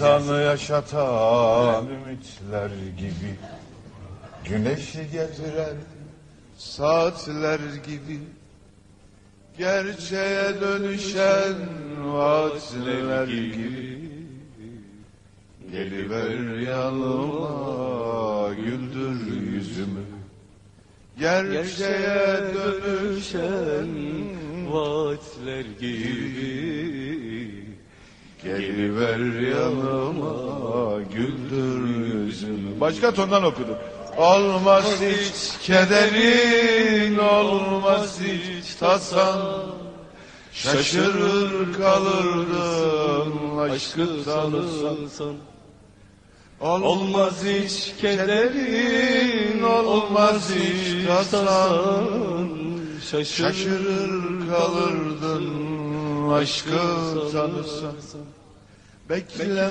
İnsanı yaşatan ümitler gibi Güneşi getiren saatler gibi Gerçeğe dönüşen vaatler gibi. Geliver yanıma güldür yüzümü. Gerçeğe dönüşen vaatler gibi Geliver yanıma güldür yüzümü. Başka tondan okudum. Olmaz hiç kederin, olmaz hiç tasan. Şaşırır kalırdın aşkı tanısan. Olmaz hiç kederin, olmaz hiç tasan. Şaşırır kalırdın aşkı tanısan. Bekle